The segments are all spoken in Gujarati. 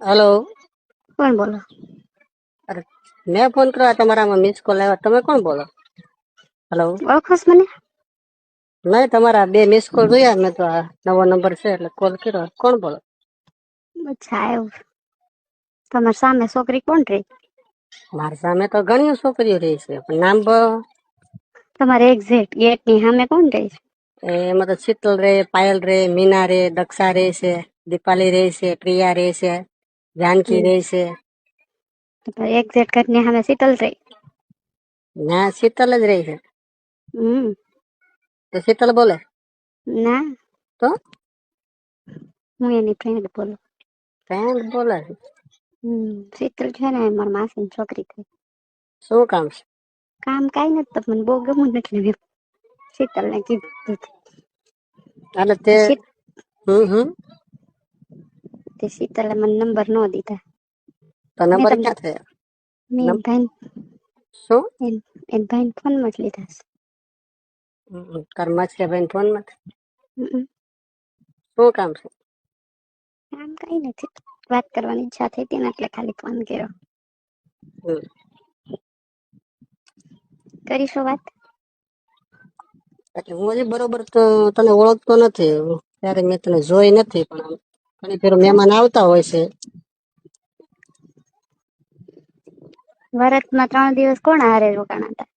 હલો. કોણ બોલો? અરે મેં ફોન કર્યો તમારામાં મિસ કોલ આવ્યા. તમે કોણ બોલો? હેલો. ઓળખો છો મને? નહીં તમારા બે મિસ કોલ જોયા મેં તો આ નવો નંબર છે એટલે કોલ કર્યો. કોણ બોલો? અચ્છા એવું. તમારી સામે છોકરી કોણ રહી? મારી સામે તો ઘણી છોકરીઓ રહી છે પણ નામ બ- તમારે એક્ઝેક્ટ ગેટની સામે કોણ રહી છે? એ એમાં તો શીતલ રે પાયલ રે મીના રે દક્ષા રે છે દીપાલી રે છે પ્રિયા રે છે. જાનકી રે છે તો એક જેટ કરીને સામે શીતલ રહી ના શીતલ જ રહી છે હમ તો શીતલ બોલે ના તો હું એની ફ્રેન્ડ બોલું ફ્રેન્ડ બોલે હમ શીતલ છે ને મારા માસીની છોકરી થઈ શું કામ છે કામ કાઈ નથી તો મને બહુ ગમું નથી શીતલ ને કીધું. એટલે તે હમ હમ તે શીતલે મને નંબર નો દીધા તો નંબર ક્યાં થયા મેં ભાઈ શું એન ભાઈ ફોનમાં જ લીધા છે હમ, છે ભાઈ ફોનમાં શું કામ છે કામ કઈ નથી વાત કરવાની ઈચ્છા થઈ હતી ને એટલે ખાલી ફોન કર્યો કરીશું વાત એટલે હું હજી બરોબર તો તને ઓળખતો નથી ત્યારે મેં તને જોઈ નથી પણ ઘણી ફેર મહેમાન આવતા હોય છે. વરતમાં ત્રણ દિવસ કોણ હારે રોકાણા હતા?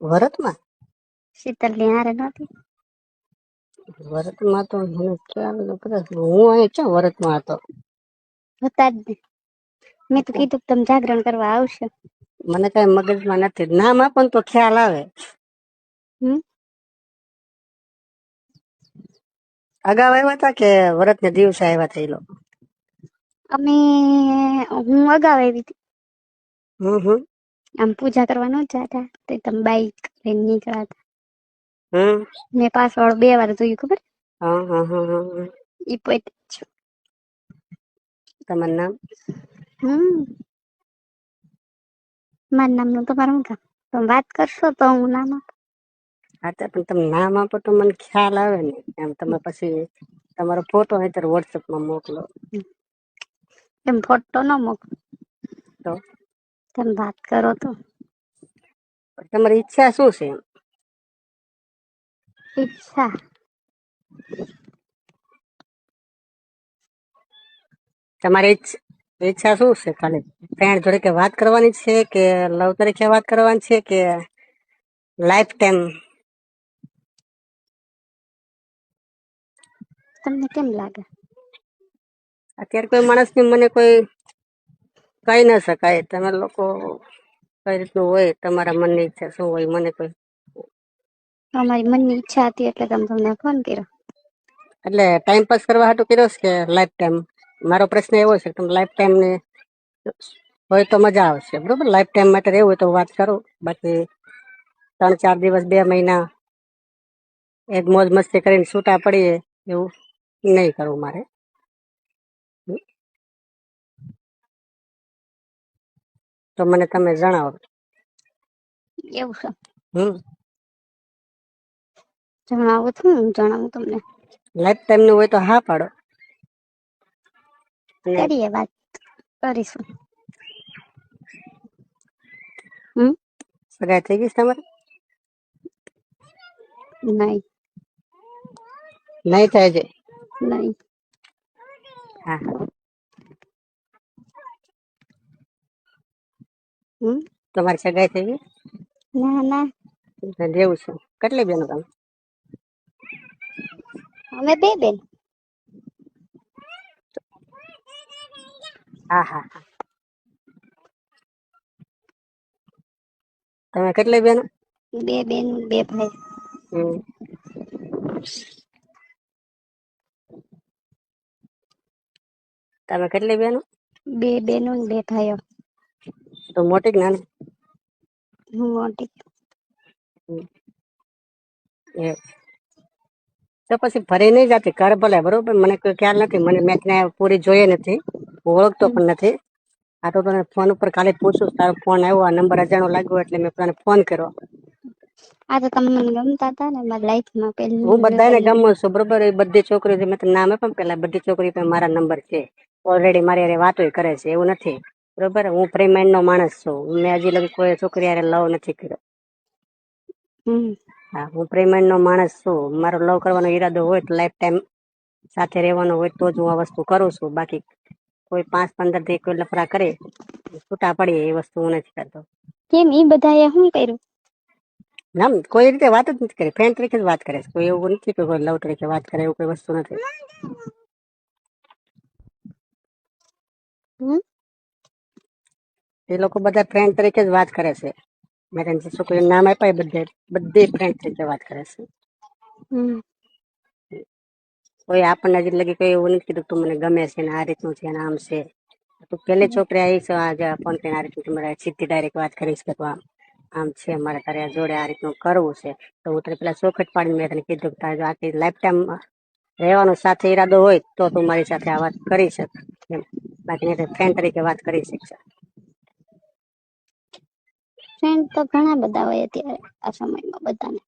વરતમાં? શીતલની હારે નહોતી. વરતમાં તો મને ખ્યાલ કદાચ હું અહીં ક્યાં વરતમાં હતો? હતા જ મેં તો કીધું તમે જાગરણ કરવા આવશે. મને કઈ મગજમાં નથી. નામ આપો તો ખ્યાલ આવે. હમ? અગાઉ આવ્યા હતા કે વ્રત ને દિવસે આવ્યા હતા એ લોકો? અમે હું અગાઉ આવી હતી. હમ હમ. આમ પૂજા કરવા ન જતા તો તમે બાઈક લઈને નીકળ્યા હતા. હમ. મેં પાછળ બે વાર જોયું ખબર? હા હા હા. ઈ પોતે છું. તમારું નામ? હમ. મારું નામનું તમારું શું કામ? તમે વાત કરશો તો હું નામ આપું. હા તો પણ તમે નામ આપો તો મને ખ્યાલ આવે ને. એમ તમે પછી તમારો ફોટો હોય ત્યારે વોટ્સઅપમાં મોકલો. એમ ફોટો ન મોકલો. તો? તમે વાત કરો તો. તમારી ઈચ્છા શું છે ઈચ્છા? તમારી ઈચ્છ- ઈચ્છા શું છે? ખાલી ફ્રેન્ડ જોડે કે વાત કરવાની છે કે લવ તરીકે વાત કરવાની છે કે લાઈફ ટાઈમ તમને કેમ લાગે? અત્યારે કોઈ માણસની મને કોઈ કહી ન શકાય. તમે લોકો કઈ રીતનું હોય તમારા મનની ઈચ્છા શું હોય મને કોઈ અમારી મનની ઈચ્છા હતી એટલે તમે તમને ફોન કર્યો. એટલે ટાઈમ પાસ કરવા હાટું કર્યો છે કે લાઈફ ટાઈમ મારો પ્રશ્ન એવો છે કે તમે લાઈફ ટાઈમ ને હોય તો મજા આવશે બરોબર? લાઈફ ટાઈમ માટે રહેવું હોય તો વાત કરો. બાકી ત્રણ ચાર દિવસ બે મહિના એક મોજ મસ્તી કરીને છૂટા પડીએ એવું. નહીં કરવું મારે. તો મને તમે જણાવો. એવું છે. હમ. જણાવું છું હું જણાવું તમને. લાઈફ ટાઈમનું હોય તો હા પાડો. કરીએ વાત કરીશું. હમ? સગાઈ થઈ ગઈ તમારે? નહીં. નહીં થાય છે. નહીં. હા. હમ? તમારી સગાઈ થઈ ગઈ? ના ના. જેવું છે. કેટલી બેનો તમે? અમે બે બેન. હા હા. તમે કેટલી બેનો? બે બેન બે ભાઈ. હમ. તમે કેટલી બેનો બે બેનો ને બે ભાઈઓ. તો મોટી કે નાની? હું મોટી. તો પછી ફરી નહીં જતી કર ભલે બરોબર? મને કોઈ ખ્યાલ નથી મને મેં ત્યાં પૂરી જોઈએ નથી હું ઓળખતો પણ નથી. આ તો તને ફોન ઉપર ખાલી પૂછું તારો ફોન આવ્યો આ નંબર અજાણો લાગ્યો એટલે મેં તને ફોન કર્યો. આ તો તમે મને ગમતા હતા ને મારી લાઈફમાં પહેલી હું બધાને ગમું છું બરોબર? એ બધી છોકરીઓ મેં તો નામ પણ પેલા બધી છોકરીઓ પણ મારા નંબર છે. ઓલરેડી મારી હારે વાતો કરે છે એવું નથી. બરોબર? હું ફ્રી માઇન્ડ નો માણસ છું. મેં હજી લગી કોઈ છોકરી હારે લવ નથી કર્યો. હા હું ફ્રી માઇન્ડ નો માણસ છું. મારો લવ કરવાનો ઈરાદો હોય તો લાઈફ ટાઈમ સાથે રહેવાનો હોય તો જ હું આ વસ્તુ કરું છું. બાકી કોઈ પાંચ પંદરથી કોઈ લફરા કરે છૂટા પડીએ એ વસ્તુ હું નથી કરતો. કેમ? એ બધાએ શું કર્યું? ના કોઈ રીતે વાત જ નથી કરી. ફ્રેન્ડ તરીકે જ વાત કરે છે. કોઈ એવું નથી કે કોઈ લવ તરીકે વાત કરે એવું કોઈ વસ્તુ નથી હમ એ લોકો બધા ફ્રેન્ડ તરીકે જ વાત કરે છે. મેં તને છોકરીનું નામ આપ્યા બધે બધે ફ્રેન્ડ તરીકે વાત કરે છે. કોઈ આપણને હજી લગી કઈ એવું નથી કીધું તું મને ગમે છે ને આ રીતનું છે ને આમ છે. તું પેલી છોકરી આવી છે આજે ફોન કરીને આ રીતનું તમારે સીધી ડાયરેક્ટ વાત કરીશ કે તું આમ આમ છે મારે તારે આ જોડે આ રીતનું કરવું છે. તો હું તને પેલા ચોખટ પાડીને મેં તને કીધું તારે જો આખી લાઈફ ટાઈમ રહેવાનો સાથે ઈરાદો હોય તો તું મારી સાથે આ વાત કરી શક. એમ. બાકી ફ્રેન્ડ તરીકે વાત કરી શકશે ફ્રેન્ડ તો ઘણા બધા હોય અત્યારે આ સમયમાં બધાને.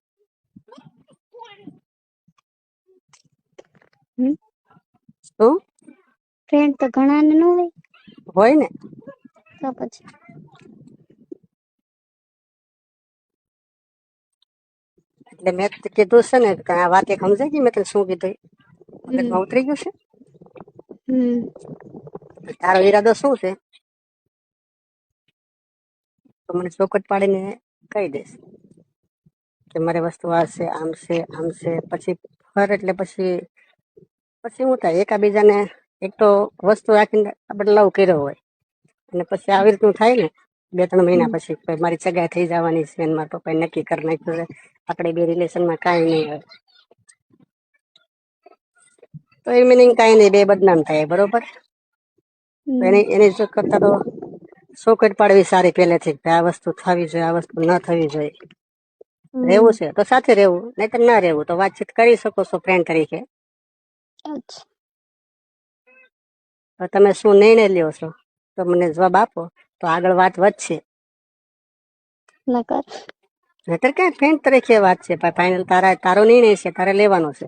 શું? ફ્રેન્ડ તો ઘણા ને હોય. હોય ને? તો પછી? એટલે મેં કીધું છે ને આ વાત એક સમજાય ગઈ મેં તને શું કીધું? મગજમાં ઉતરી ગયું છે તારો ઈરાદો શું છે તો મને ચોકટ પાડીને કહી દઈશ કે મારે વસ્તુ આ છે આમ છે આમ છે પછી ફર એટલે પછી પછી શું થાય એકાબીજાને એક તો વસ્તુ રાખીને આપણે લવ કર્યો હોય અને પછી આવી રીતનું થાય ને બે ત્રણ મહિના પછી મારી સગાઈ થઈ જવાની છે મારા પપ્પાએ નક્કી કરી નાખ્યું છે આપણે બે રિલેશનમાં કાંઈ નહીં હોય તો એ મિનિંગ કાંઈ નહીં બે બદનામ થાય બરોબર. એની એની કરતા તો ચોખટ પાડવી સારી પહેલેથી કે આ વસ્તુ થવી જોઈએ આ વસ્તુ ન થવી જોઈએ. રહેવું છે તો સાથે રહેવું નહીતર ના રહેવું તો વાતચીત કરી શકો છો ફ્રેન્ડ તરીકે. તો તમે શું નિર્ણય લ્યો છો? તો મને જવાબ આપો તો આગળ વાત વધશે. નકર. નહીતર ક્યાં ફ્રેન્ડ તરીકે વાત છે ફાઇનલ તારા તારો નિર્ણય છે તારે લેવાનો છે.